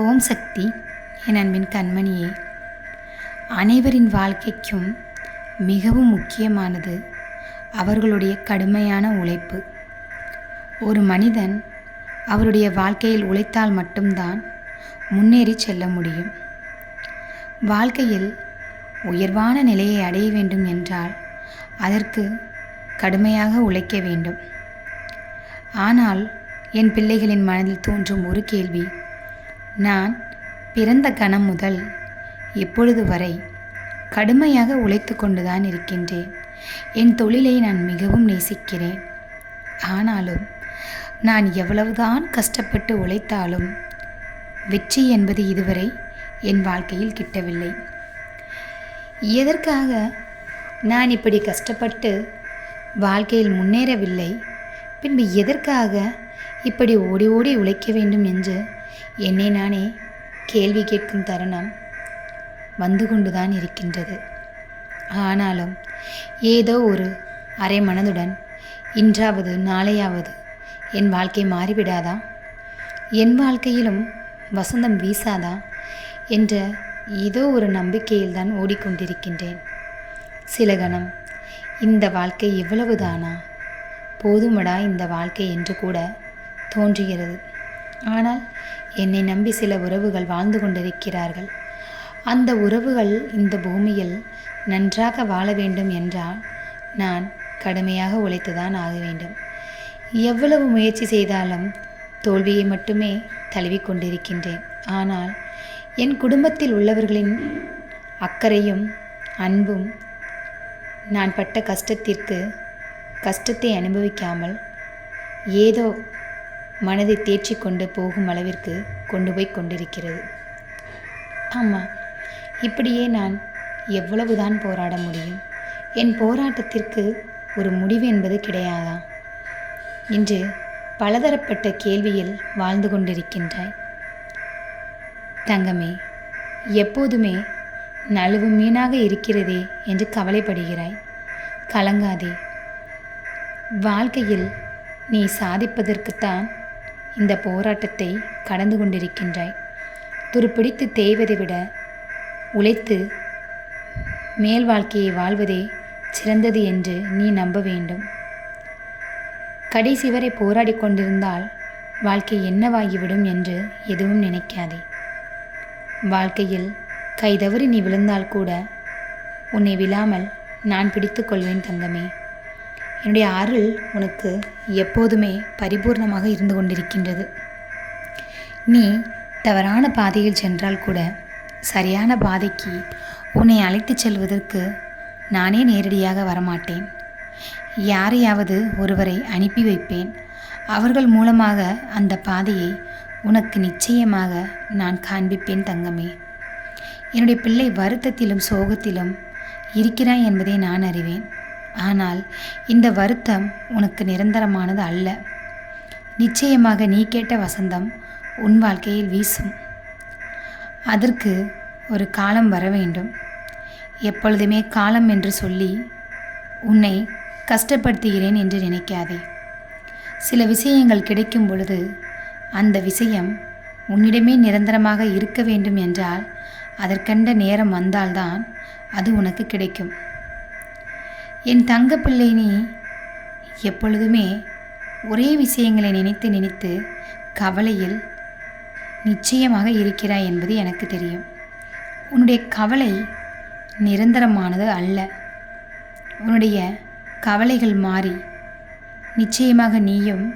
ஓம் சக்தி என் அன்பின் கண்மணியே. அனைவரின் வாழ்க்கைக்கும் மிகவும் முக்கியமானது அவர்களுடைய கடுமையான உழைப்பு. ஒரு மனிதன் அவருடைய வாழ்க்கையில் உழைத்தால் மட்டும்தான் முன்னேறி செல்ல முடியும். வாழ்க்கையில் உயர்வான நிலையை அடைய வேண்டும் என்றால் அதற்கு கடுமையாக உழைக்க வேண்டும். ஆனால் என் பிள்ளைகளின் மனதில் தோன்றும் ஒரு கேள்வி நான் பிறந்த கணம் முதல் இப்பொழுது வரை கடுமையாக உழைத்து கொண்டுதான் இருக்கின்றேன். என் தொழிலை நான் மிகவும் நேசிக்கிறேன். ஆனாலும் நான் எவ்வளவுதான் கஷ்டப்பட்டு உழைத்தாலும் வெற்றி என்பது இதுவரை என் வாழ்க்கையில் கிட்டவில்லை. எதற்காக நான் இப்படி கஷ்டப்பட்டு வாழ்க்கையில் முன்னேறவில்லை? பின்பு எதற்காக இப்படி ஓடி ஓடி உழைக்க வேண்டும் என்று என்னை நானே கேள்வி கேட்கும் தருணம் வந்து கொண்டுதான் இருக்கின்றது. ஆனாலும் ஏதோ ஒரு அரை மனதுடன் இன்றாவது நாளையாவது என் வாழ்க்கை மாறிவிடாதா? என் வாழ்க்கையிலும் வசந்தம் வீசாதா? என்ற ஏதோ ஒரு நம்பிக்கையில் தான் ஓடிக்கொண்டிருக்கின்றேன். சில கணம் இந்த வாழ்க்கை இவ்வளவுதானா போதுமடா இந்த வாழ்க்கை என்று கூட தோன்றுகிறது. ஆனால் என்னை நம்பி சில உறவுகள் வாழ்ந்து கொண்டிருக்கிறார்கள். அந்த உறவுகள் இந்த பூமியில் நன்றாக வாழ வேண்டும் என்றால் நான் கடுமையாக உழைத்துதான் ஆக வேண்டும். எவ்வளவு முயற்சி செய்தாலும் தோல்வியை மட்டுமே தழுவிக்கொண்டிருக்கின்றேன் ஆனால் என் குடும்பத்தில் உள்ளவர்களின் அக்கறையும் அன்பும் நான் பட்ட கஷ்டத்திற்கு கஷ்டத்தை அனுபவிக்காமல் ஏதோ மனதை தேர்ச்சி கொண்டு போகும் அளவிற்கு கொண்டு போய் கொண்டிருக்கிறது. ஆமாம் இப்படியே நான் எவ்வளவுதான் போராட முடியும்? என் போராட்டத்திற்கு ஒரு முடிவு என்பது கிடையாதா? இன்று பலதரப்பட்ட கேள்வியில் வாழ்ந்து கொண்டிருக்கின்றாய். தங்கமே எப்போதுமே நழுவு மீனாக இருக்கிறதே என்று கவலைப்படுகிறாய். கலங்காதே. வாழ்க்கையில் நீ சாதிப்பதற்குத்தான் இந்த போராட்டத்தை கடந்து கொண்டிருக்கின்றாய். துருப்பிடித்து தேய்வதை விட உழைத்து மேல் வாழ்க்கையை வாழ்வதே சிறந்தது என்று நீ நம்ப வேண்டும். கடைசி வரை போராடி கொண்டிருந்தால் வாழ்க்கை என்னவாகிவிடும் என்று எதுவும் நினைக்காதே. வாழ்க்கையில் கைதவறி நீ விழுந்தால் கூட உன்னை விழாமல் நான் பிடித்து கொள்வேன் தங்கமே. என்னுடைய அருள் உனக்கு எப்போதுமே பரிபூர்ணமாக இருந்து கொண்டிருக்கின்றது. நீ தவறான பாதையில் சென்றால் கூட சரியான பாதைக்கு உன்னை அழைத்துச் செல்வதற்கு நானே நேரடியாக வரமாட்டேன். யாரையாவது ஒருவரை அனுப்பி வைப்பேன். அவர்கள் மூலமாக அந்த பாதையை உனக்கு நிச்சயமாக நான் காண்பிப்பேன் தங்கமே. என்னுடைய பிள்ளை வருத்தத்திலும் சோகத்திலும் இருக்கிறாய் என்பதை நான் அறிவேன். ஆனால் இந்த வருத்தம் உனக்கு நிரந்தரமானது அல்ல. நிச்சயமாக நீ கேட்ட வசந்தம் உன் வாழ்க்கையில் வீசும். அதற்கு ஒரு காலம் வர வேண்டும். எப்பொழுதுமே காலம் என்று சொல்லி உன்னை கஷ்டப்படுத்துகிறேன் என்று நினைக்காதே. சில விஷயங்கள் கிடைக்கும் பொழுது அந்த விஷயம் உன்னிடமே நிரந்தரமாக இருக்க வேண்டும் என்றால் அதற்கண்ட நேரம் வந்தால்தான் அது உனக்கு கிடைக்கும். என் தங்கப்பிள்ளை நீ. எப்பொழுதுமே ஒரே விஷயங்களை நினைத்து நினைத்து கவலையில் நிச்சயமாக இருக்கிறாய் என்பது எனக்கு தெரியும். உன்னுடைய கவலை நிரந்தரமானது அல்ல. உன்னுடைய கவலைகள் மாறி நிச்சயமாக நீயும்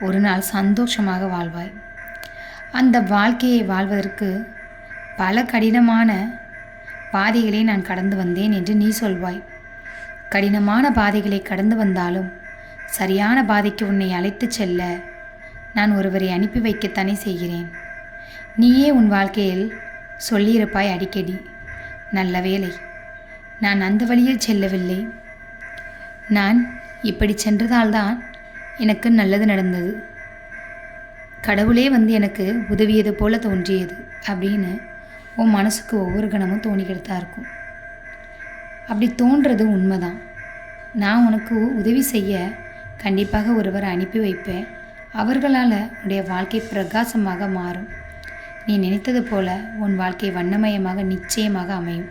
ஒரு நாள் சந்தோஷமாக வாழ்வாய். அந்த வாழ்க்கையை வாழ்வதற்கு பல கடினமான பாதைகளை நான் கடந்து வந்தேன் என்று நீ சொல்வாய். கடினமான பாதைகளை கடந்து வந்தாலும் சரியான பாதைக்கு உன்னை அழைத்துச் செல்ல நான் ஒருவரை அனுப்பி வைக்கத்தானே செய்கிறேன். நீயே உன் வாழ்க்கையில் சொல்லியிருப்பாய் அடிக்கடி நல்ல வேலை நான் அந்த வழியில் செல்லவில்லை. நான் இப்படி சென்றதால்தான் எனக்கு நல்லது நடந்தது. கடவுளே வந்து எனக்கு உதவியது போல தோன்றியது அப்படின்னு உன் மனசுக்கு ஒவ்வொரு கணமும் தோணிக்கிட்டு தான் இருக்கும். அப்படி தோன்றது உண்மைதான். நான் உனக்கு உதவி செய்ய கண்டிப்பாக ஒருவரை அனுப்பி வைப்பேன். அவர்களால் உன்னுடைய வாழ்க்கை பிரகாசமாக மாறும். நீ நினைத்தது போல உன் வாழ்க்கை வண்ணமயமாக நிச்சயமாக அமையும்.